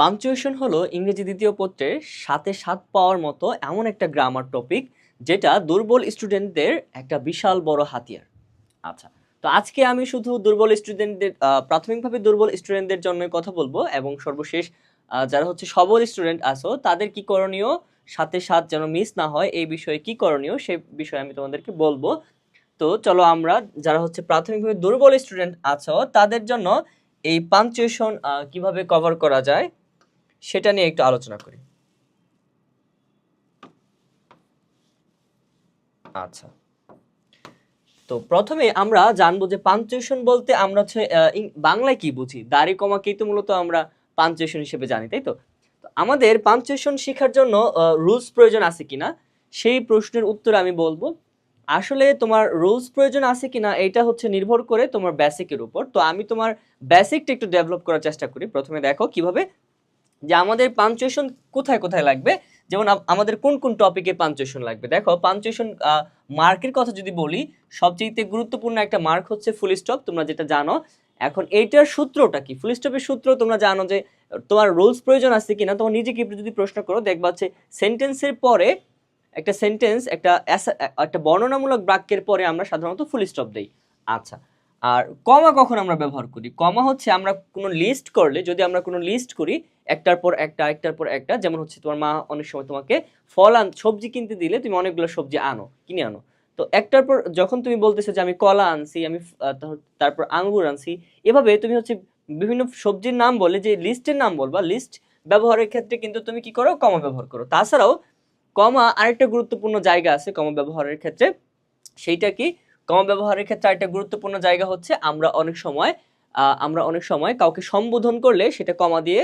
Punctuation হলো ইংরেজি দ্বিতীয় পত্রের সাথে সাত পাওয়ার মতো এমন একটা গ্রামার টপিক যেটা দুর্বল স্টুডেন্টদের একটা বিশাল বড় হাতিয়ার। আচ্ছা তো আজকে আমি শুধু দুর্বল স্টুডেন্টদের প্রাথমিকভাবে দুর্বল স্টুডেন্টদের জন্য কথা বলব এবং সর্বশেষ যারা হচ্ছে সবল স্টুডেন্ট আছো, তাদের কি করণীয়? সাথে সাত যেন মিস না হয়, এই বিষয়ে কি করণীয়? সে বিষয়ে আমি তোমাদেরকে বলব। তো চলো আমরা, যারা হচ্ছে প্রাথমিকভাবে দুর্বল স্টুডেন্ট আছো, তাদের জন্য এই পাংচুয়েশন কীভাবে কভার করা যায়? সেটা নিয়ে একটু আলোচনা করি। আচ্ছা। তো প্রথমে আমরা জানব যে পাঞ্চুয়েশন বলতে আমরা হচ্ছে বাংলায় কি বুঝি? দাড়ি কমাকেই তো মূলত আমরা পাঞ্চুয়েশন হিসেবে জানি, তাই তো? আমাদের পাঞ্চুয়েশন শেখার জন্য রুলস প্রয়োজন আছে কিনা? সেই প্রশ্নের উত্তর আমি বলব, আসলে তোমার রুলস প্রয়োজন আছে কিনা এটা হচ্ছে নির্ভর করে তোমার বেসিকের উপর। তো আমি তোমার বেসিকটা একটু ডেভেলপ করার চেষ্টা করি। প্রথমে দেখো কীভাবে যে আমাদের পাঞ্চুয়েশন কোথায় কোথায় লাগবে? যেমন আমাদের কোন কোন টপিকে পাঞ্চুয়েশন লাগবে? দেখো পাঞ্চুয়েশন মার্কের কথা যদি বলি সবচেয়ে গুরুত্বপূর্ণ একটা মার্ক হচ্ছে ফুল স্টপ তোমরা যেটা জানো। এখন এইটার সূত্রটা কি? ফুল স্টপের সূত্র তোমরা জানো যে, তোমার রুলস প্রয়োজন আছে কিনা? তোমার নিজেকে যদি প্রশ্ন করো, দেখবা হচ্ছে সেন্টেন্সের পরে একটা সেন্টেন্স একটা একটা বর্ণনামূলক বাক্যের পরে আমরা সাধারণত ফুল স্টপ দিই। আচ্ছা আর কমা কখন আমরা ব্যবহার করি? কমা হচ্ছে আমরা কোনো লিস্ট করলে, যদি আমরা কোনো লিস্ট করি, একটার পর একটা একটার পর একটা, যেমন হচ্ছে তোমার মা অনেক সময় তোমাকে ফল আন, সবজি কিনতে দিলে তুমি অনেকগুলো সবজি আনো, কিনে আনো। তো একটার পর, যখন তুমি বলতেছো যে আমি কলা আনছি, আমি তারপর আঙ্গুর আনছি, এভাবে তুমি হচ্ছে বিভিন্ন সবজির নাম বলে, যে লিস্টের নাম বলবা লিস্ট ব্যবহারের ক্ষেত্রে কিন্তু তুমি কি করো? কমা ব্যবহার করো। তাছাড়াও কমা আরেকটা গুরুত্বপূর্ণ জায়গা আছে কমা ব্যবহারের ক্ষেত্রে, সেইটা কি? কমা ব্যবহারের ক্ষেত্রে আরেকটা গুরুত্বপূর্ণ জায়গা হচ্ছে আমরা অনেক সময় আমরা অনেক সময় কাউকে সম্বোধন করলে সেটা কমা দিয়ে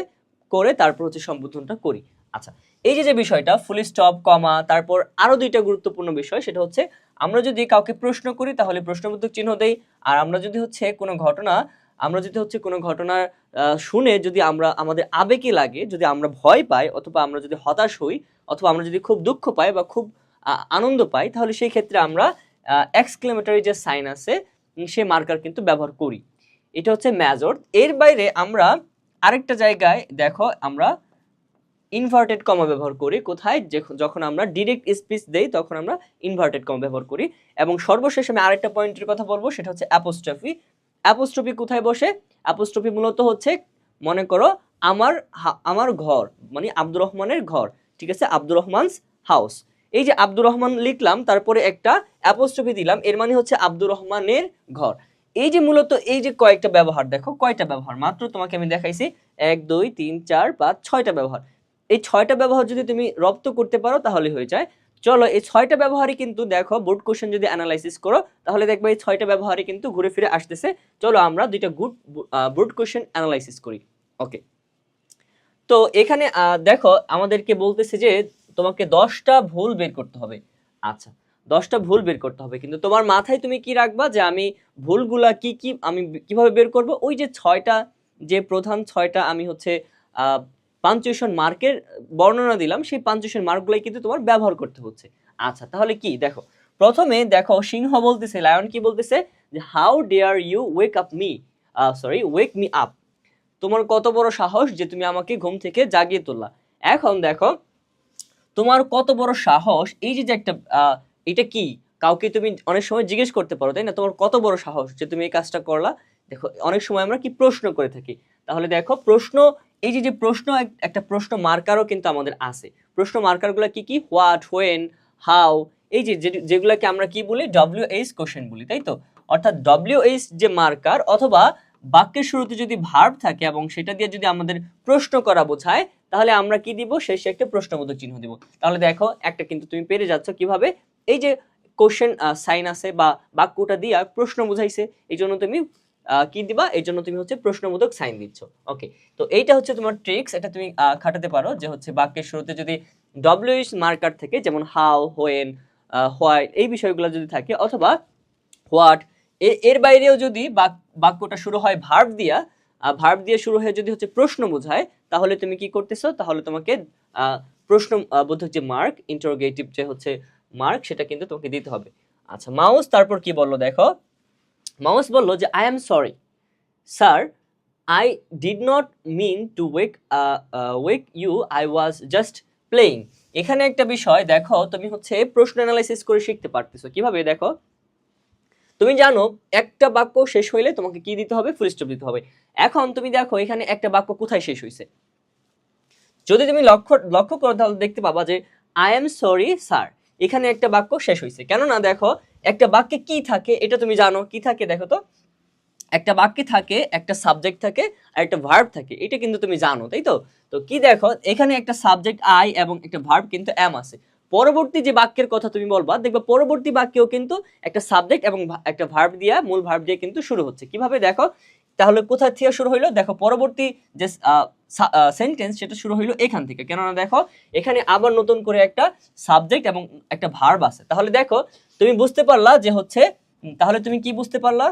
করে তারপর হচ্ছে সম্বোধনটা করি। আচ্ছা এই যে যে বিষয়টা ফুল স্টপ কমা তারপর আরও দুইটা গুরুত্বপূর্ণ বিষয় সেটা হচ্ছে আমরা যদি কাউকে প্রশ্ন করি তাহলে প্রশ্নবোধক চিহ্ন দেই আর আমরা যদি হচ্ছে কোনো ঘটনা আমরা যদি হচ্ছে কোনো ঘটনা আহ, শুনে যদি আমরা আমাদের আবেগে লাগে যদি আমরা ভয় পাই অথবা আমরা যদি হতাশ হই অথবা আমরা যদি খুব দুঃখ পাই বা খুব আনন্দ পাই তাহলে সেই ক্ষেত্রে আমরা এক্সক্লেমেটরি যে সাইন আছে সে মার্কার কিন্তু ব্যবহার করি। এটা হচ্ছে ম্যাজর এর বাইরে আমরা আরেকটা জায়গায় দেখো, আমরা ইনভার্টেড কমা ব্যবহার করি। কোথায়? যখন আমরা ডিরেক্ট স্পিচ দেই, তখন আমরা ইনভার্টেড কমা ব্যবহার করি। এবং সর্বশেষ আমি আরেকটা পয়েন্টের কথা বলব, সেটা হচ্ছে অ্যাপোস্ট্রফি অ্যাপোস্ট্রফি কোথায় বসে? অ্যাপোস্ট্রফি মূলত হচ্ছে, মনে করো, আমার আমার ঘর মানে আব্দুর রহমানের ঘর, ঠিক আছে? আব্দুর রহমানস হাউস এই যে আব্দুর রহমান লিখলাম, তারপরে একটা অ্যাপোস্ট্রফি দিলাম, এর মানে হচ্ছে আব্দুর রহমানের ঘর। এই যে মূলত এই যে কয়েকটা ব্যবহার, দেখো কয়টা ব্যবহার? মাত্র তোমাকে আমি দেখাইছি, এক, দুই, তিন, চার, পাঁচ, ছয়টা ব্যবহার। এই ছয়টা ব্যবহার যদি তুমি রপ্ত করতে পারো, তাহলে হয়ে যায়। চলো, এই ছয়টা ব্যবহারই কিন্তু দেখো বোর্ড কোশ্চেন যদি অ্যানালাইসিস করো, তাহলে দেখবে এই ছয়টা ব্যবহারই কিন্তু ঘুরে ফিরে আসতেছে। চলো আমরা দুইটা গুড বোর্ড কোশ্চেন অ্যানালাইসিস করি। ওকে তো এখানে দেখো, আমাদেরকে বলতেছে যে তোমাকে দশটা ভুল বের করতে হবে। আচ্ছা দশটা ভুল বের করতে হবে, কিন্তু তোমার মাথায় তুমি কি রাখবা যে আমি ভুলগুলা কি কি আমি কীভাবে বের করব? ওই যে ছয়টা, যে প্রধান ছয়টা আমি হচ্ছে পাঞ্চুয়েশন মার্কের বর্ণনা দিলাম, সেই পাঞ্চুয়েশন মার্কগুলাই কিন্তু তোমার ব্যবহার করতে হচ্ছে। আচ্ছা তাহলে কি? দেখো, প্রথমে দেখো সিংহ বলতেছে, লায়ন কি বলতেছে? যে how dare you wake up me sorry wake me up তোমার কত বড় সাহস যে তুমি আমাকে ঘুম থেকে জাগিয়ে তুললা। এখন দেখো তোমার কত বড় সাহস? এই যে একটা এটা কি? কাউকে তুমি অনেক সময় জিজ্ঞেস করতে পারো, তাই না? তোমার কত বড় সাহস যে তুমি এই কাজটা করলা? দেখো, অনেক সময় আমরা কি প্রশ্ন করে থাকি? তাহলে দেখো, প্রশ্ন, এই যে যে প্রশ্ন একটা প্রশ্ন মার্কারও কিন্তু আমাদের আছে। প্রশ্ন মার্কারগুলো কি কি? হোয়াট হোয়েন হাউ এই যে- যেগুলোকে আমরা কি বলি? ডব্লিউ এইচ কোশ্চেন বলি, তাই তো? অর্থাৎ ডব্লিউ এইচ যে মার্কার অথবা বাক্যের শুরুতে যদি ভার্ব থাকে এবং সেটা দিয়ে যদি আমাদের প্রশ্ন করা বোঝায়, তাহলে আমরা কি দিব? শেষে একটা প্রশ্নবোধক চিহ্ন দিব। তাহলে দেখো, একটা কিন্তু তুমি পেরে যাচ্ছ কীভাবে? এই যে কোশ্চেন সাইন আছে বা বাক্যটা দিয়ে প্রশ্ন বুঝাইছে, এই জন্য তুমি কি দিবা? এই জন্য তুমি হচ্ছে প্রশ্নবোধক সাইন দিচ্ছ। ওকে তো এইটা হচ্ছে তোমার ট্রিক্স এটা তুমি খাটাতে পারো যে হচ্ছে বাক্যের শুরুতে যদি ডব্লিউএইচ মার্কার থেকে, যেমন হাউ হোয়েন হোয়াই এই বিষয়গুলো যদি থাকে, অথবা হোয়াট এর বাইরেও যদি বাক্যটা শুরু হয় ভার্ব দিয়া ভার্ব দিয়ে শুরু হয়ে যদি হচ্ছে প্রশ্ন বোঝায়, তাহলে তুমি কি করতেছো? তাহলে তোমাকে প্রশ্ন বোধক যে মার্ক ইন্টারোগেটিভ যে হচ্ছে মার্ক সেটা কিন্তু তোমাকে দিতে হবে। আচ্ছা মাউস তারপর কি বলল দেখো? মাউস বলল যে I am sorry sir I did not mean to wake wake you I was just playing এখানে একটা বিষয়, দেখো, তুমি হচ্ছে প্রশ্ন অ্যানালাইসিস করে শিখতে পারতেছো। কীভাবে দেখো? তুমি জানো, একটা বাক্য শেষ হইলে তোমাকে কি দিতে হবে? ফুল স্টপ দিতে হবে। এখন তুমি দেখো, এখানে একটা বাক্য কোথায় শেষ হয়েছে যদি তুমি লক্ষ্য লক্ষ্য করো, তাহলে দেখতে পাবা যে আই এম সরি স্যার এখানে একটা বাক্য শেষ হয়েছে কেননা দেখো, একটা বাক্যে কি থাকে, এটা তুমি জানো, কি থাকে দেখো তো? একটা বাক্যে থাকে, একটা সাবজেক্ট থাকে, আর একটা ভার্ব থাকে। এটা কিন্তু তুমি জানো, তাই তো? তো কি দেখো, এখানে একটা সাবজেক্ট আই এবং একটা ভার্ব কিন্তু এম আছে। পরবর্তী যে বাক্যের কথা তুমি বলবা, দেখবে পরবর্তী বাক্যেও কিন্তু একটা সাবজেক্ট এবং একটা ভার্ব দিয়া, মূল ভার্ব দিয়ে কিন্তু শুরু হচ্ছে। কীভাবে? দেখো, তাহলে কোথা থেকে শুরু হইল? দেখো, পরবর্তী যে সেন্টেন্স সেটা শুরু হইল এখান থেকে। কেননা দেখো, এখানে আবার নতুন করে একটা সাবজেক্ট এবং একটা ভার্ব আছে। তাহলে দেখো, তুমি বুঝতে পারলা যে হচ্ছে তাহলে তুমি কি বুঝতে পারলা?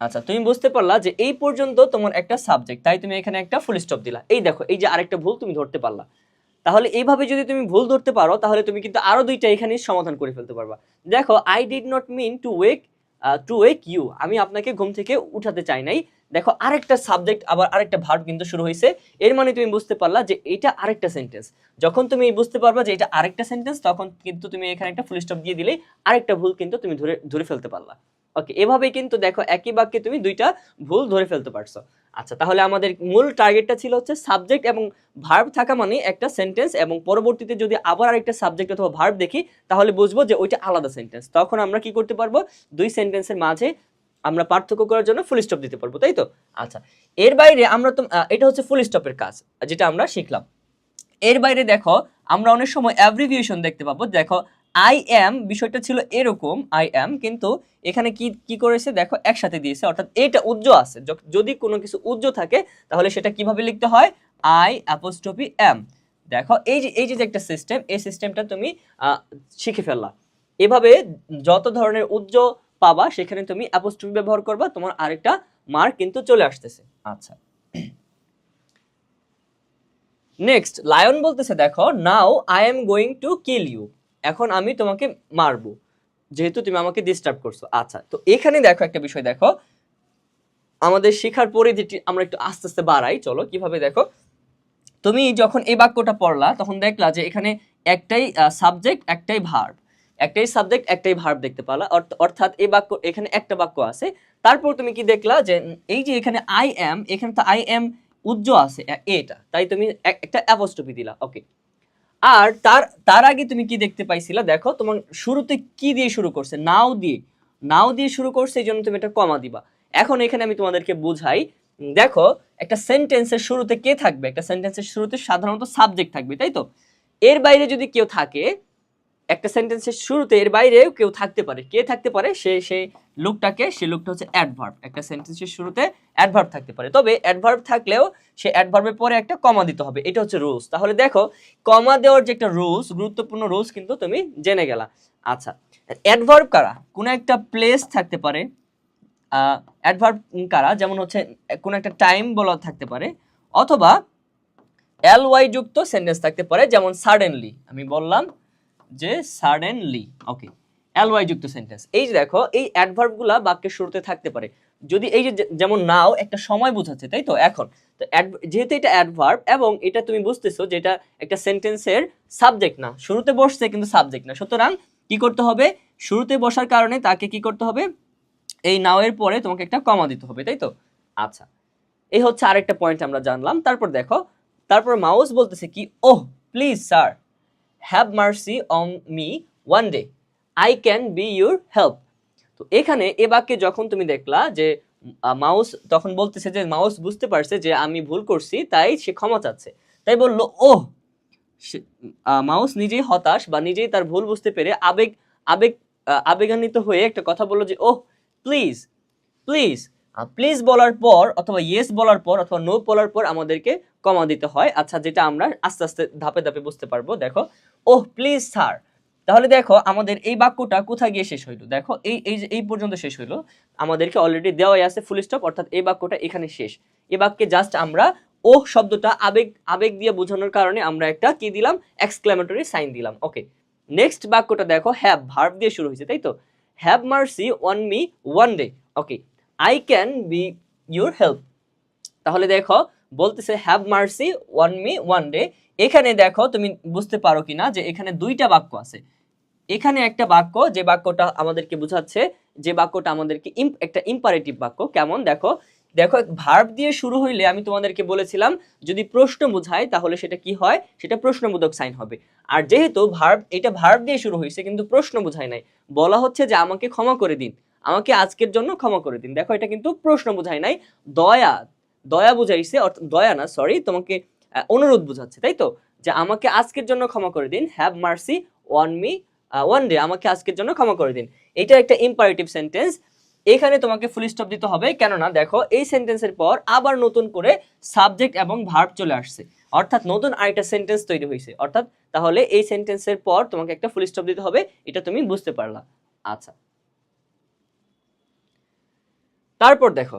আচ্ছা তুমি বুঝতে পারলা যে এই পর্যন্ত তোমার একটা সাবজেক্ট তাই তুমি এখানে একটা ফুল স্টপ দিলা। এই দেখো, এই যে আরেকটা ভুল তুমি ধরতে পারলা। তাহলে এইভাবে যদি তুমি ভুল ধরতে পারো, তাহলে তুমি কিন্তু আরও দুইটা এখানে সমাধান করে ফেলতে পারবা। দেখো I did not mean to wake to wake you আমি আপনাকে ঘুম থেকে উঠাতে চাই নাই। দেখো, আরেকটা সাবজেক্ট আবার আরেকটা ভার্ব কিন্তু শুরু হয়েছে। এর মানে তুমি বুঝতে পারলা যে এটা আরেকটা সেন্টেন্স যখন তুমি বুঝতে পারবা যে এটা আরেকটা সেন্টেন্স তখন কিন্তু তুমি এখানে একটা ফুল স্টপ দিয়ে দিলে আরেকটা ভুল কিন্তু তুমি ধরে ধরে ফেলতে পারলা। ওকে এভাবে কিন্তু দেখো একই বাক্যে তুমি দুইটা ভুল ধরে ফেলতে পারছ। আচ্ছা তাহলে আমাদের মূল টার্গেটটা ছিল হচ্ছে সাবজেক্ট এবং ভার্ব থাকা মানে একটা সেন্টেন্স এবং পরবর্তীতে যদি আবার আরেকটা সাবজেক্ট অথবা ভার্ব দেখি, তাহলে বুঝব যে ওইটা আলাদা সেন্টেন্স তখন আমরা কি করতে পারব? দুই সেন্টেন্সের মাঝে আমরা পার্থক্য করার জন্য ফুল স্টপ দিতে পারব, তাই তো? আচ্ছা এর বাইরে আমরা তো এটা হচ্ছে ফুল স্টপের কাজ, যেটা আমরা শিখলাম। এর বাইরে দেখো, আমরা অনেক সময় অ্যাব্রিভিয়েশন দেখতে পাবো। দেখো আই এম বিষয়টা ছিল এরকম আই এম কিন্তু এখানে কি কি করেছে? দেখো, একসাথে দিয়েছে। অর্থাৎ এটা উজ্জ আছে। যদি কোনো কিছু উজ্জ থাকে, তাহলে সেটা কীভাবে লিখতে হয়? আই অ্যাপোস্ট্রফি এম দেখো, এই যে এই যে একটা সিস্টেম এই সিস্টেমটা তুমি শিখে ফেললা। এভাবে যত ধরনের উজ্জ পাবা, সেখানে তুমি অ্যাপোস্ট্রফি ব্যবহার করবা, তোমার আরেকটা মার্ক কিন্তু চলে আসতেছে। আচ্ছা। নেক্সট লায়ন বলতেছে, দেখো now I am going to kill you এখন আমি তোমাকে মারবো। যেহেতু তুমি আমাকে ডিস্টার্ব করছ। আচ্ছা তো এখানে দেখো একটা বিষয় দেখো। আমাদের শেখার পরিধিটি আমরা একটু আস্তে আস্তে বাড়াই। চলো, কীভাবে দেখো? তুমি যখন এই বাক্যটা পড়লা, তখন দেখলা যে এখানে একটাই সাবজেক্ট একটাই ভার্ব একটাই সাবজেক্ট একটাই ভার্ব দেখতে পালা অর্থ- অর্থাৎ এই বাক্য, এখানে একটা বাক্য আছে। তারপর তুমি কি দেখলা যে এই যে এখানে আই এম এখানে তো আই এম উজ্জ আছে এটা। তাই তুমি একটা অ্যাপোস্ট্রফি দিলা। ওকে আর তার তার আগে তুমি কি দেখতে পাইছিলা? দেখো, তোমার শুরুতে কি দিয়ে শুরু করছে? নাও দিয়ে। নাও দিয়ে শুরু করছে, এই জন্য তুমি এটা কমা দিবা। এখন এখানে আমি তোমাদেরকে বুঝাই, দেখো, একটা সেন্টেন্সের শুরুতে কে থাকবে? একটা সেন্টেন্সের শুরুতে সাধারণত সাবজেক্ট থাকবে, তাই তো? এর বাইরে যদি কেউ থাকে একটা সেন্টেন্সের শুরুতে এর বাইরেও কেউ থাকতে পারে। কে থাকতে পারে? সে সেই লোকটাকে, সে লোকটা হচ্ছে অ্যাডভার্ব একটা সেন্টেন্সের শুরুতে অ্যাডভার্ব থাকতে পারে। তবে অ্যাডভার্ব থাকলেও সে অ্যাডভার্বের পরে একটা কমা দিতে হবে। এটা হচ্ছে রুলস তাহলে দেখো কমা দেওয়ার যে একটা রুলস গুরুত্বপূর্ণ রুলস কিন্তু তুমি জেনে গেলা। আচ্ছা অ্যাডভার্ব কারা? কোনো একটা প্লেস থাকতে পারে। অ্যাডভার্ব কারা? যেমন হচ্ছে, কোনো একটা টাইম বলা থাকতে পারে। অথবা এল ওয়াই যুক্ত সেন্টেন্স থাকতে পারে, যেমন সাডেনলি আমি বললাম যে সাডেনলি ওকে এল ওয়াই যুক্ত সেন্টেন্স এই যে দেখো, এই অ্যাডভার্বগুলা বাক্যের শুরুতে থাকতে পারে। যদি এই যে যেমন নাও একটা সময় বোঝাচ্ছে, তাই তো? এখন। তো যেহেতু এটা অ্যাডভার্ব এবং এটা তুমি বুঝতেছো যে এটা একটা সেন্টেন্সের সাবজেক্ট না, শুরুতে বসছে কিন্তু সাবজেক্ট না। সুতরাং কি করতে হবে? শুরুতে বসার কারণে তাকে কি করতে হবে? এই নাও এর পরে তোমাকে একটা কমা দিতে হবে, তাই তো? আচ্ছা। এই হচ্ছে আরেকটা পয়েন্ট আমরা জানলাম। তারপর দেখো, তারপর মাউস বলতেছে কি, ওহ please sir have mercy on me one day I can be your help তো এখানে এ বাক্যে যখন তুমি দেখলা যে মাউস তখন বলতেছে যে, মাউস বুঝতে পারছে যে, আমি ভুল করছি, তাই সে ক্ষমা চাচ্ছে। তাই বলল, ওহ! মাউস নিজেই হতাশ বা নিজেই তার ভুল বুঝতে পেরে আবেগ আবেগ আবেগান্বিত হয়ে একটা কথা বলল যে, ওহ প্লিজ প্লিজ প্লিজ বলার পর অথবা ইয়েস বলার পর অথবা নো বলার পর আমাদেরকে কমা দিতে হয়। আচ্ছা যেটা আমরা আস্তে আস্তে ধাপে ধাপে বুঝতে পারব। দেখো ওহ প্লিজ স্যার তাহলে দেখো, আমাদের এই বাক্যটা কোথায় গিয়ে শেষ হইল? দেখো, এই এই যে, এই পর্যন্ত শেষ হইল। আমাদেরকে অলরেডি দেওয়াই আছে ফুল স্টপ অর্থাৎ এই বাক্যটা এখানে শেষ। এই বাক্যে জাস্ট আমরা ওহ শব্দটা আবেগ আবেগ দিয়ে বোঝানোর কারণে আমরা একটা কি দিলাম? এক্সক্লেমেটরি সাইন দিলাম। ওকে নেক্সট বাক্যটা দেখো হ্যাভ ভার্ব দিয়ে শুরু হয়েছে, তাই তো? Have mercy on me one day okay I can be your help তাহলে দেখো বলতেছে have mercy one me one day এখানে দেখো, তুমি বুঝতে পারো কিনা যে এখানে দুইটা বাক্য আছে। এখানে একটা বাক্য, যে বাক্যটা আমাদেরকে বোঝাচ্ছে, যে বাক্যটা আমাদেরকে একটা ইম্পারেটিভ বাক্য। কেমন? দেখো দেখো ভার্ব দিয়ে শুরু হইলে আমি তোমাদেরকে বলেছিলাম, যদি প্রশ্ন বোঝায় তাহলে সেটা কি হয়? সেটা প্রশ্নবোধক সাইন হবে। আর যেহেতু ভার্ব এটা ভার্ব দিয়ে শুরু হয়েছে কিন্তু প্রশ্ন বোঝায় নাই। বলা হচ্ছে যে আমাকে ক্ষমা করে দিন। আমাকে আজকের জন্য ক্ষমা করে দিন। দেখো, এটা কিন্তু প্রশ্ন বোঝায় নাই। দয়া দয়া বুঝাইছে অর্থাৎ দয়া না সরি তোমাকে অনুরোধ বুঝাচ্ছে, তাই তো? যে আমাকে আজকের জন্য ক্ষমা করে দিন have mercy one me one day আমাকে আজকের জন্য ক্ষমা করে দিন। এটা একটা ইম্পারেটিভ সেন্টেন্স এখানে তোমাকে ফুল স্টপ দিতে হবে, কেননা দেখো, এই সেন্টেন্সের পর আবার নতুন করে সাবজেক্ট এবং ভার্ব চলে আসছে। অর্থাৎ নতুন আরেকটা সেন্টেন্স তৈরি হয়েছে অর্থাৎ তাহলে এই সেন্টেন্সের পর তোমাকে একটা ফুল স্টপ দিতে হবে, এটা তুমি বুঝতে পারলা। আচ্ছা। তারপর দেখো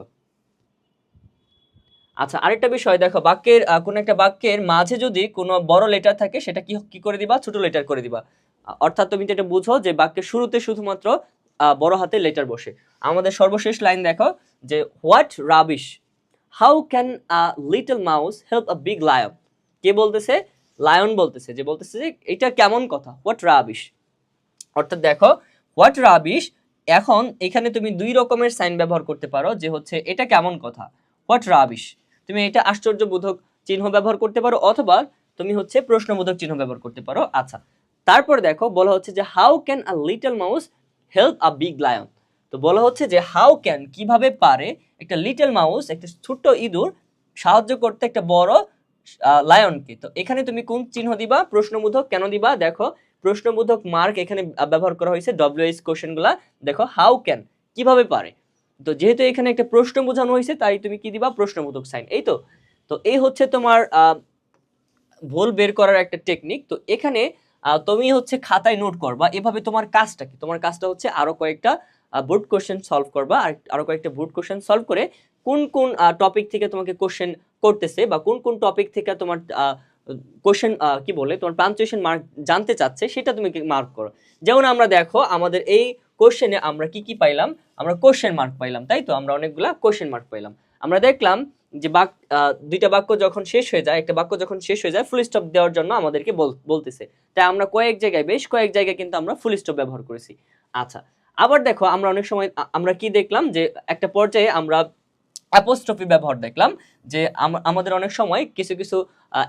আচ্ছা আরেকটা বিষয়, দেখো, বাক্যের কোনো একটা বাক্যের মাঝে যদি কোনো বড় লেটার থাকে, সেটা কি কি করে দিবা? ছোট লেটার করে দিবা। অর্থাৎ তুমি যেটা বুঝো যে বাক্যের শুরুতে শুধুমাত্র বড় হাতে লেটার বসে। আমাদের সর্বশেষ লাইন দেখো যে, what rubbish? How can a little mouse help a big lion? কে বলতেছে? লায়ন বলতেছে, যে বলতেছে যে, এটা কেমন কথা? What rubbish? অর্থাৎ দেখো, হোয়াট রাবিশ? এখন এখানে তুমি দুই রকমের সাইন ব্যবহার করতে পারো, যে হচ্ছে, এটা কেমন কথা? What rubbish? তুমি এটা আশ্চর্যবোধক চিহ্ন ব্যবহার করতে পারো, অথবা তুমি হচ্ছে প্রশ্নবোধক চিহ্ন ব্যবহার করতে পারো। আচ্ছা তারপর দেখো, বলা হচ্ছে যে how can a little mouse help a big lion তো বলা হচ্ছে যে হাউ ক্যান কীভাবে পারে একটা লিটল মাউস একটা ছোট্ট ইঁদুর সাহায্য করতে একটা বড় লায়নকে তো এখানে তুমি কোন চিহ্ন দিবা? প্রশ্নবোধক কেন দিবা? দেখো, প্রশ্নবোধক মার্ক এখানে ব্যবহার করা হয়েছে ডব্লিউএস কোশ্চেনগুলা দেখো হাউ ক্যান কীভাবে পারে? তো যেহেতু এখানে একটা প্রশ্ন বোঝানো হয়েছে, তাই তুমি কি দিবা? প্রশ্নবোধক সাইন। এই তো? তো এই হচ্ছে তোমার ভুল বের করার একটা টেকনিক তো এখানে তুমি হচ্ছে খাতায় নোট করবা। এভাবে তোমার কাজটা কি? তোমার কাজটা হচ্ছে আরও কয়েকটা বোর্ড কোশ্চেন সলভ করবা। আর আরও কয়েকটা বোর্ড কোশ্চেন সলভ করে কোন কোন টপিক থেকে তোমাকে কোশ্চেন করতেছে বা কোন কোন টপিক থেকে তোমার কোশ্চেন কি বলে? তোমার পাঞ্চুয়েশন মার্ক জানতে চাচ্ছে, সেটা তুমি মার্ক করো। যেমন আমরা দেখো, আমাদের এই কোশ্চেনে আমরা কি কি পাইলাম? আমরা কোশ্চেন মার্ক পাইলাম, তাই তো? আমরা অনেকগুলা কোশ্চেন মার্ক পাইলাম। আমরা দেখলাম যে বাক দুইটা বাক্য যখন শেষ হয়ে যায়, একটা বাক্য যখন শেষ হয়ে যায় ফুল স্টপ দেওয়ার জন্য আমাদেরকে বলতেছে। তাই আমরা কয়েক জায়গায়, বেশ কয়েক জায়গায় কিন্তু আমরা ফুল স্টপ ব্যবহার করেছি। আচ্ছা আবার দেখো, আমরা অনেক সময় আমরা কি দেখলাম যে একটা পর্যায়ে আমরা অ্যাপোস্ট্রফি ব্যবহার দেখলাম যে আমাদের অনেক সময় কিছু কিছু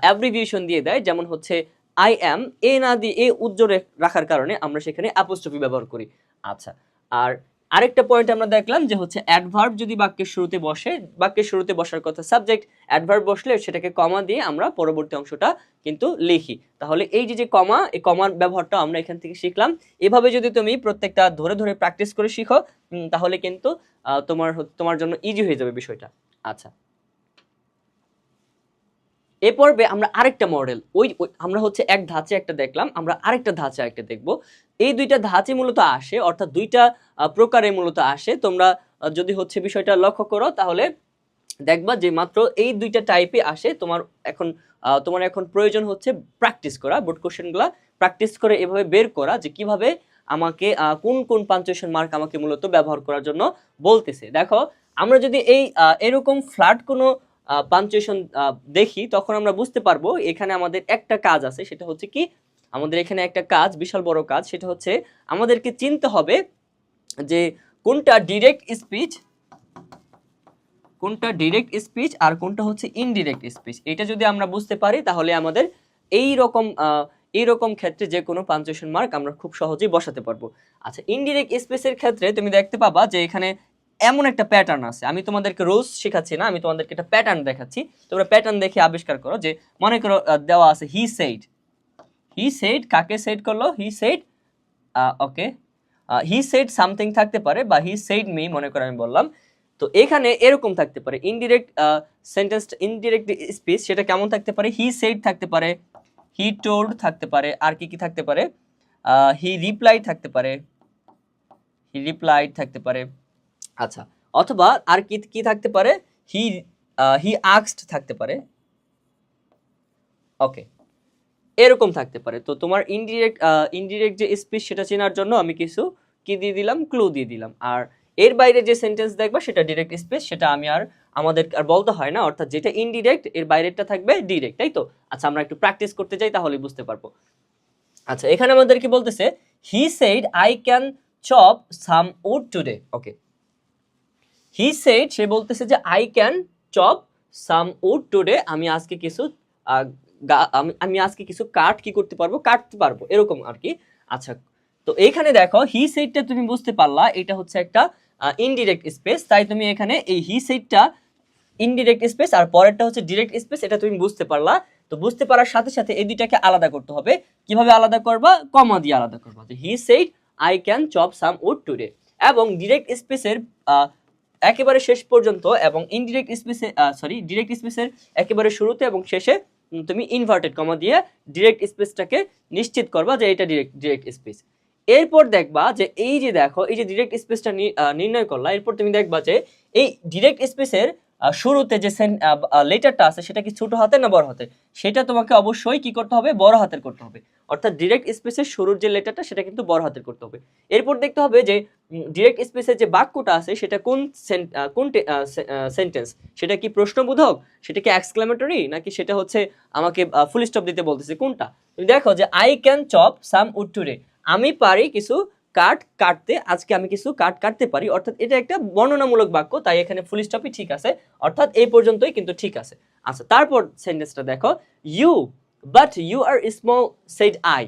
অ্যাব্রিভিয়েশন দিয়ে দেয়, যেমন হচ্ছে আই অ্যাম এ না দিয়ে, এ উজ্জ্বল রাখার কারণে আমরা সেখানে অ্যাপোস্ট্রফি ব্যবহার করি। আচ্ছা আর আরেকটা পয়েন্ট আমরা দেখলাম যে হচ্ছে অ্যাডভার্ব যদি বাক্যের শুরুতে বসে, বাক্যের শুরুতে বসার কথা সাবজেক্ট অ্যাডভার্ব বসলে সেটাকে কমা দিয়ে আমরা পরবর্তী অংশটা কিন্তু লিখি। তাহলে এই যে যে কমা এই কমার ব্যবহারটা আমরা এখান থেকে শিখলাম। এভাবে যদি তুমি প্রত্যেকটা ধরে ধরে প্র্যাকটিস করে শিখো তাহলে কিন্তু তোমার তোমার জন্য ইজি হয়ে যাবে বিষয়টা। আচ্ছা এ পর্বে আমরা আরেকটা মডেল ওই আমরা হচ্ছে এক ধাঁচে একটা দেখলাম, আমরা আরেকটা ধাঁচে একটা দেখব। এই দুইটা ধাঁচে মূলত আসে, অর্থাৎ দুইটা প্রকারে মূলত আসে। তোমরা যদি হচ্ছে বিষয়টা লক্ষ্য করো, তাহলে দেখবা যে মাত্র এই দুইটা টাইপে আসে। তোমার এখন তোমার এখন প্রয়োজন হচ্ছে প্র্যাকটিস করা বোর্ড কোশ্চেনগুলো প্র্যাকটিস করে এভাবে বের করা যে কীভাবে আমাকে কোন কোন পাঞ্চুয়েশন মার্ক আমাকে মূলত ব্যবহার করার জন্য বলতেছে। দেখো, আমরা যদি এই এরকম ফ্ল্যাট কোনো পাঞ্চুয়েশন দেখি, তখন আমরা বুঝতে পারব এখানে আমাদের একটা কাজ আছে, সেটা হচ্ছে কি, আমাদের এখানে একটা কাজ, বিশাল বড় কাজ, সেটা হচ্ছে আমাদেরকে চিনতে হবে যে কোনটা ডিরেক্ট স্পিচ কোনটা ডিরেক্ট স্পিচ আর কোনটা হচ্ছে ইনডিরেক্ট স্পিচ এটা যদি আমরা বুঝতে পারি, তাহলে আমাদের এই রকম এই রকম ক্ষেত্রে যে কোনো পাঞ্চুয়েশন মার্ক আমরা খুব সহজেই বসাতে পারব। আচ্ছা ইনডিরেক্ট স্পেসের ক্ষেত্রে তুমি দেখতে পাবা যে এখানে এমন একটা প্যাটার্ন আছে। আমি তোমাদেরকে রোজ শেখাচ্ছি না, আমি তোমাদেরকে একটা প্যাটার্ন দেখাচ্ছি। তোমরা প্যাটার্ন দেখে আবিষ্কার করো যে, মনে করো দেওয়া আছে হি সেইড হি সেইড কাকে সেট করল? He said okay he said something থাকতে পারে বা হি সেইড মি মনে করে আমি বললাম। তো এখানে এরকম থাকতে পারে। ইনডিরেক্ট সেন্টেন্স ইনডিরেক্ট স্পিচ সেটা কেমন থাকতে পারে? হি সেইড থাকতে পারে। হি টোল্ড থাকতে পারে। আর কি কি থাকতে পারে? হি রিপ্লাই থাকতে পারে। হি রিপ্লাইড থাকতে পারে। আচ্ছা অথবা আর কি কি থাকতে পারে? হি হি আক্সড থাকতে পারে। ওকে এরকম থাকতে পারে। তো তোমার ইনডিরেক্ট ইনডিরেক্ট যে স্পিচ সেটা চেনার জন্য আমি কিছু কি দিয়ে দিলাম? ক্লু দিয়ে দিলাম। আর এর বাইরে যে সেন্টেন্স দেখবা, সেটা ডিরেক্ট স্পেস সেটা আমি আর আমাদের, আর বলতে হয় না। অর্থাৎ যেটা ইনডিরেক্ট এর বাইরেরটা থাকবে ডিরেক্ট তাই তো? আচ্ছা আমরা একটু প্র্যাকটিস করতে যাই, তাহলে বুঝতে পারব। আচ্ছা এখানে আমাদের কি বলতেছে? He said I can chop some wood today okay he said সে বলতেছে যে I can chop some wood today আমি আজকে কিছু আমি আজকে কিছু কাঠ কি করতে পারব? কাটতে পারব। এরকম আর কি আচ্ছা তো এইখানে দেখো হি সেটটা তুমি বুঝতে পারলা, এটা হচ্ছে একটা ইনডিরেক্ট স্পেস তাই তুমি এখানে এই হি সেটটা ইনডিরেক্ট স্পেস আর পরেরটা হচ্ছে ডিরেক্ট স্পেস এটা তুমি বুঝতে পারলা। তো বুঝতে পারার সাথে সাথে এই দুইটাকে আলাদা করতে হবে। কীভাবে আলাদা করবা? কমা দিয়ে আলাদা করবা। তো he said I can chop some wood today এবং ডিরেক্ট স্পেসের একেবারে শেষ পর্যন্ত এবং ইনডিরেক্ট স্পেসে সরি ডিরেক্ট স্পেসের একেবারে শুরুতে এবং শেষে তুমি ইনভার্টেড কমা দিয়ে ডিরেক্ট স্পেসটাকে নিশ্চিত করবা যে এটা ডিরেক্ট ডিরেক্ট স্পেস এরপর দেখবা যে এই যে দেখো, এই যে ডিরেক্ট স্পেসটা নির্ণয় করলা, এরপর তুমি দেখবা যে এই ডিরেক্ট স্পেসের শুরুতে যে লেটারটা আছে, সেটা কি ছোট হাতে না বড় হাতে সেটা তোমাকে অবশ্যই কি করতে হবে? বড় হাতের করতে হবে। অর্থাৎ ডিরেক্ট স্পেসের শুরুর যে লেটারটা সেটা কিন্তু বড় হাতের করতে হবে। এরপর দেখতে হবে যে ডিরেক্ট স্পেসের যে বাক্যটা আছে, সেটা কোন কোন সেন্টেন্স সেটা কি প্রশ্নবোধক? সেটা কি এক্সক্লামেটরি নাকি সেটা হচ্ছে আমাকে ফুল স্টপ দিতে বলতেছে? কোনটা? তুমি দেখো যে I can chop some wood today আমি পারি কিছু কাঠ কাটতে, আজকে আমি কিছু কাঠ কাটতে পারি। অর্থাৎ এটা একটা বর্ণনামূলক বাক্য, তাই এখানে ফুল স্টপই ঠিক আছে। অর্থাৎ এই পর্যন্তই কিন্তু ঠিক আছে। আচ্ছা তারপর সেন্টেন্সটা দেখো। You but you are small said I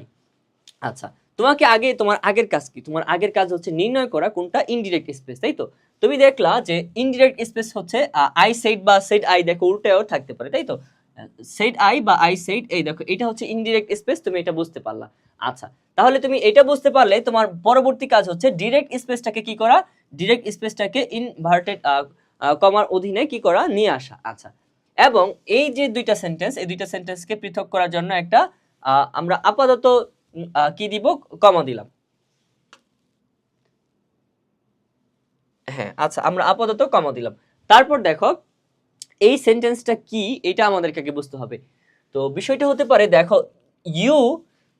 আচ্ছা তোমাকে আগে, তোমার আগের কাজ কি? তোমার আগের কাজ হচ্ছে নির্ণয় করা, কোনটা? ইনডিরেক্ট স্পেস তাই তো? তুমি দেখলা যে ইনডিরেক্ট স্পেস হচ্ছে আই সেট বা সেট আই দেখো উল্টেও থাকতে পারে, তাই তো? সেট আই বা আই সেট এই দেখো, এটা হচ্ছে ইনডিরেক্ট স্পেস তুমি এটা বুঝতে পারলা। আচ্ছা তাহলে তুমি এটা বুঝতে পারলে তোমার পরবর্তী কাজ হচ্ছে ডিরেক্ট স্পেসটাকে কি করা? ডিরেক্ট স্পেসটাকে ইনভার্টেড কমার অধীনে কি করা? নিয়ে আসা। আচ্ছা এবং এই যে দুইটা সেন্টেন্স এই দুইটা সেন্টেন্সকে পৃথক করার জন্য একটা আমরা আপাতত কি দিব? কমা দিলাম। হ্যাঁ আচ্ছা আমরা আপাতত কমা দিলাম। তারপর দেখো, এই সেন্টেন্সটা কি? এটা আমাদেরকে বুঝতে হবে। তো বিষয়টা হতে পারে, দেখো ইউ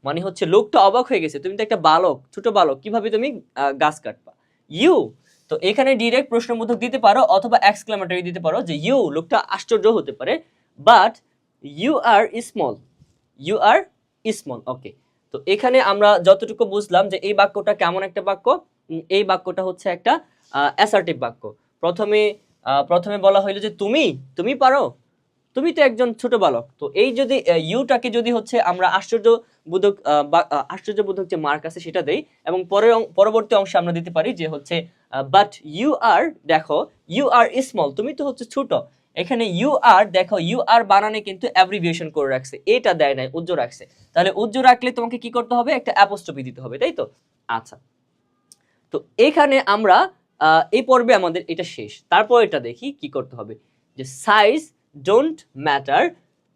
মানে হচ্ছে লোকটা অবাক হয়ে গেছে, তুমি তো একটা বালক, ছোট বালক, কীভাবে তুমি গাছ কাটবা? ইউ, তো এখানে ডিরেক্ট প্রশ্নবোধক দিতে পারো অথবা এক্সক্লামেটরি দিতে পারো যে, ইউ, লোকটা আশ্চর্য হতে পারে but you are small you are small okay তো এখানে আমরা যতটুকু বুঝলাম যে, এই বাক্যটা কেমন একটা বাক্য? এই বাক্যটা হচ্ছে একটা অ্যাসার্টিভ বাক্য। প্রথমে প্রথমে বলা হইল যে, তুমি তুমি পারো তুমি তো একজন ছোট বালক তো এই যদি ইউটাকে যদি হচ্ছে আমরা আশ্চর্যবোধক আহ, বা- আহ, আশ্চর্যবোধক যে মার্ক আছে সেটা দেই এবং পরের পরবর্তী অংশে আমরা দিতে পারি যে হচ্ছে বাট ইউ আর দেখো ইউ আর স্মল তুমি তো হচ্ছে ছোট। এখানে ইউ আর দেখো ইউ আর বানানে কিন্তু অ্যাব্রিভিয়েশন করে রাখছে এটা দেয় নাই উজ্জ্ব রাখছে। তাহলে উজ্জ্ব রাখলে তোমাকে কি করতে হবে? একটা অ্যাপোস্ট্রফি দিতে হবে তাই তো? আচ্ছা। তো এখানে আমরা এই পর্বে আমাদের এটা শেষ তারপর এটা দেখি কি করতে হবে। যে size don't matter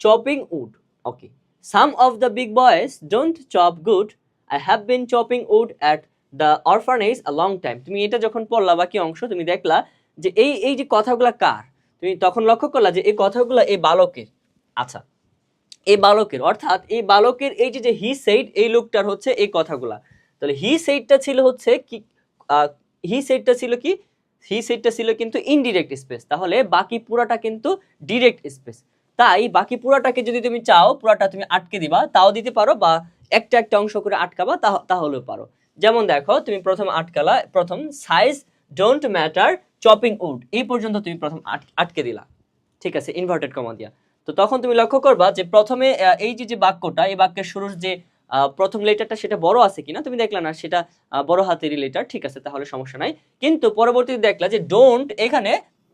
chopping wood okay some of the big boys don't chop good I have been chopping wood at the orphanage a long time তুমি এটা যখন পড়লা বাকি অংশ, তুমি দেখলা যে এই এই যে কথাগুলা কার? তুমি তখন লক্ষ্য করলা যে এই কথাগুলো এই বালকের। আচ্ছা এই বালকের। অর্থাৎ এই বালকের, এই যে যে হি সেইড এই লোকটার হচ্ছে এই কথাগুলা। তাহলে হি সেইডটা ছিল হচ্ছে কি হি সেইডটা ছিল কি? হি সেইডটা ছিল কিন্তু ইনডিরেক্ট স্পেস তাহলে বাকি পুরাটা কিন্তু ডিরেক্ট স্পেস তাই বাকি পুরাটাকে যদি তুমি চাও, পুরাটা তুমি আটকে দিবা, তাও দিতে পারো বা একটা একটা অংশ করে আটকাবা তাহলেও পারো। যেমন দেখো, তুমি প্রথম আটকালা, প্রথম size don't matter chopping wood এই পর্যন্ত তুমি প্রথম আট- আটকে দিলা। ঠিক আছে ইনভার্টেড কমা দিয়া। তো তখন তুমি লক্ষ্য করবা যে প্রথমে এই যে যে বাক্যটা, এই বাক্যের শুরুর যে প্রথম লেটারটা সেটা বড় আছে কিনা তুমি দেখলা না, সেটা বড় হাতেরই লেটার, ঠিক আছে, তাহলে সমস্যা নাই। কিন্তু পরবর্তীতে দেখলা যে ডোন্ট এখানে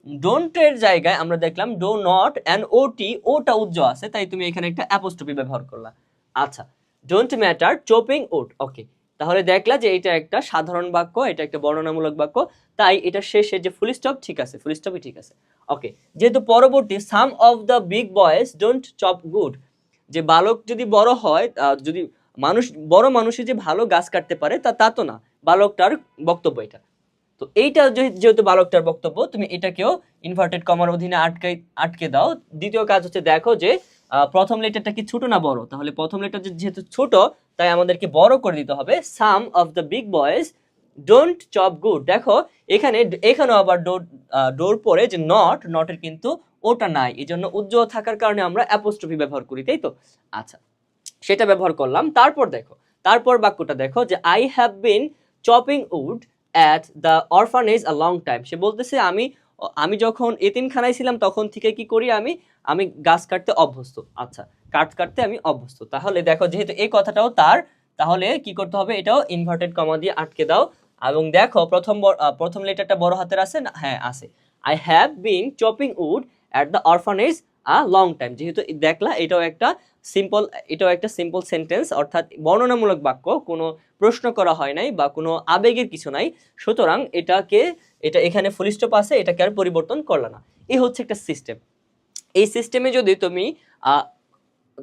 ডোন্টের জায়গায় আমরা দেখলাম do not and O T ওটা উজ্জ্ব আছে, তাই তুমি এখানে একটা অ্যাপোস্ট্রফি ব্যবহার করলা। আচ্ছা ডোন্ট ম্যাটার চোপিং ওট ওকে তাহলে দেখলা যে এটা একটা সাধারণ বাক্য, এটা একটা বর্ণনামূলক বাক্য, তাই এটা শেষে যে ফুল স্টপ ঠিক আছে ফুল স্টপই ঠিক আছে। ওকে যেহেতু পরবর্তী some of the big boys don't chop good যে বালক যদি বড় হয় যদি মানুষ, বড় মানুষই যে ভালো গাছ কাটতে পারে, তা তা তো না। বালকটার বক্তব্য এটা। তো এইটা যেহেতু বালকটার বক্তব্য, তুমি এটাকেও ইনভার্টেড কমার অধীনে আটকে আটকে দাও। দ্বিতীয় কাজ হচ্ছে দেখো যে প্রথম লেটারটা কি ছোট না বড়? তাহলে প্রথম লেটার যেহেতু ছোট, তাই আমাদেরকে বড় করে দিতে হবে। Some of the big boys don't chop good দেখো, এখানে, এখানেও আবার ডোর ডোর পরে যে নট নটের কিন্তু ওটা নাই। এই জন্য উজ্জ্বল থাকার কারণে আমরা অ্যাপোস্ট্রফি ব্যবহার করি, তাই তো? আচ্ছা। সেটা ব্যবহার করলাম। তারপর দেখো, তারপর বাক্যটা দেখো যে I have been chopping wood at the orphanage a long time সে বলতেছে, আমি আমি যখন এতিমখানায় ছিলাম তখন থেকে কি করি আমি? আমি গাছ কাটতে অভ্যস্ত। আচ্ছা কাঠ কাটতে আমি অভ্যস্ত। তাহলে দেখো, যেহেতু এই কথাটাও তার, তাহলে কি করতে হবে? এটাও ইনভার্টেড কমা দিয়ে আটকে দাও। এবং দেখো, প্রথম প্রথম লেটারটা বড় হাতের আছে না? হ্যাঁ আছে। I have been chopping wood at the orphanage a long time যেহেতু দেখলা, এটাও একটা সিম্পল এটাও একটা সিম্পল সেন্টেন্স অর্থাৎ বর্ণনামূলক বাক্য, কোনো প্রশ্ন করা হয় নাই বা কোনো আবেগের কিছু নাই। সুতরাং এটাকে, এটা এখানে ফুল স্টপ আছে, এটাকে আর পরিবর্তন করলা না। এই হচ্ছে একটা সিস্টেম এই সিস্টেমে যদি তুমি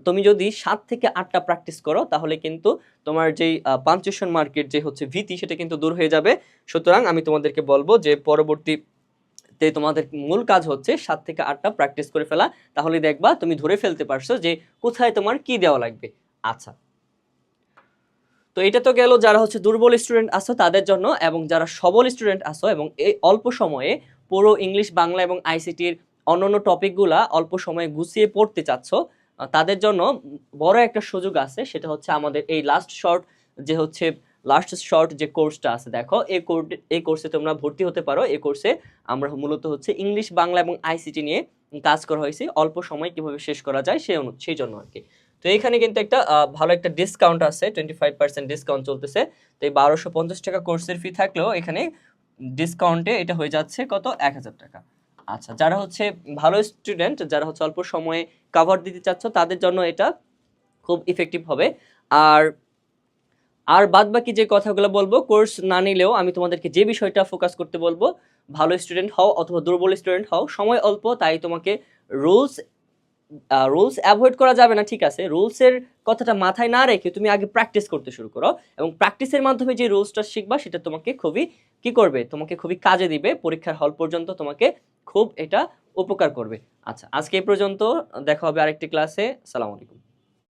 তুমি যদি সাত থেকে আটটা প্র্যাকটিস করো, তাহলে কিন্তু তোমার যেই পাঞ্চুয়েশন মার্কেট যে হচ্ছে ভীতি, সেটা কিন্তু দূর হয়ে যাবে। সুতরাং আমি তোমাদেরকে বলব যে পরবর্তীতে তোমাদের মূল কাজ হচ্ছে সাত থেকে আটটা প্র্যাকটিস করে ফেলা, তাহলে দেখবা তুমি ধরে ফেলতে পারছ যে কোথায় তোমার কি দেওয়া লাগবে। আচ্ছা। তো এটা তো গেল যারা হচ্ছে দুর্বল স্টুডেন্ট আসো তাদের জন্য এবং যারা সবল স্টুডেন্ট আসো এবং এই অল্প সময়ে পুরো ইংলিশ, বাংলা এবং আইসিটির অন্যান্য টপিকগুলা অল্প সময়ে গুছিয়ে পড়তে চাচ্ছ, তাদের জন্য বড় একটা সুযোগ আছে, সেটা হচ্ছে আমাদের এই লাস্ট শর্ট যে হচ্ছে লাস্ট শর্ট যে কোর্সটা আছে, দেখো, এই কোর্স এই কোর্সে তোমরা ভর্তি হতে পারো। এই কোর্সে আমরা মূলত হচ্ছে ইংলিশ বাংলা এবং আইসিটি নিয়ে কাজ করা হয়েছে। অল্প সময় কীভাবে শেষ করা যায় সেই সেই জন্য আর কি তো এখানে কিন্তু একটা ভালো একটা ডিসকাউন্ট আছে টোয়েন্টি ফাইভ পার্সেন্ট ডিসকাউন্ট চলতেছে। তো এই বারোশো পঞ্চাশ টাকা কোর্সের ফি থাকলেও এখানে ডিসকাউন্টে এটা হয়ে যাচ্ছে কত? এক হাজার টাকা। আচ্ছা যারা হচ্ছে ভালো স্টুডেন্ট যারা হচ্ছে অল্প সময়ে কাভার দিতে চাচ্ছ, তাদের জন্য এটা খুব ইফেক্টিভ হবে। আর আর বাদ বাকি যে কথাগুলো বলব কোর্স না নিলেও আমি তোমাদেরকে যে বিষয়টা ফোকাস করতে বলব, ভালো স্টুডেন্ট হও অথবা দুর্বল স্টুডেন্ট হও, সময় অল্প, তাই তোমাকে রুলস রুলস অ্যাভয়েড করা যাবে না, ঠিক আছে? রুলসের কথাটা মাথায় না রেখে তুমি আগে প্র্যাকটিস করতে শুরু করো এবং প্র্যাকটিসের মাধ্যমে যে রুলসটা শিখবা, সেটা তোমাকে খুবই কি করবে? তোমাকে খুবই কাজে দিবে, পরীক্ষার হল পর্যন্ত তোমাকে খুব এটা উপকার করবে। আচ্ছা আজকে এই পর্যন্ত, দেখা হবে আরেকটি ক্লাসে সালাম আলাইকুম।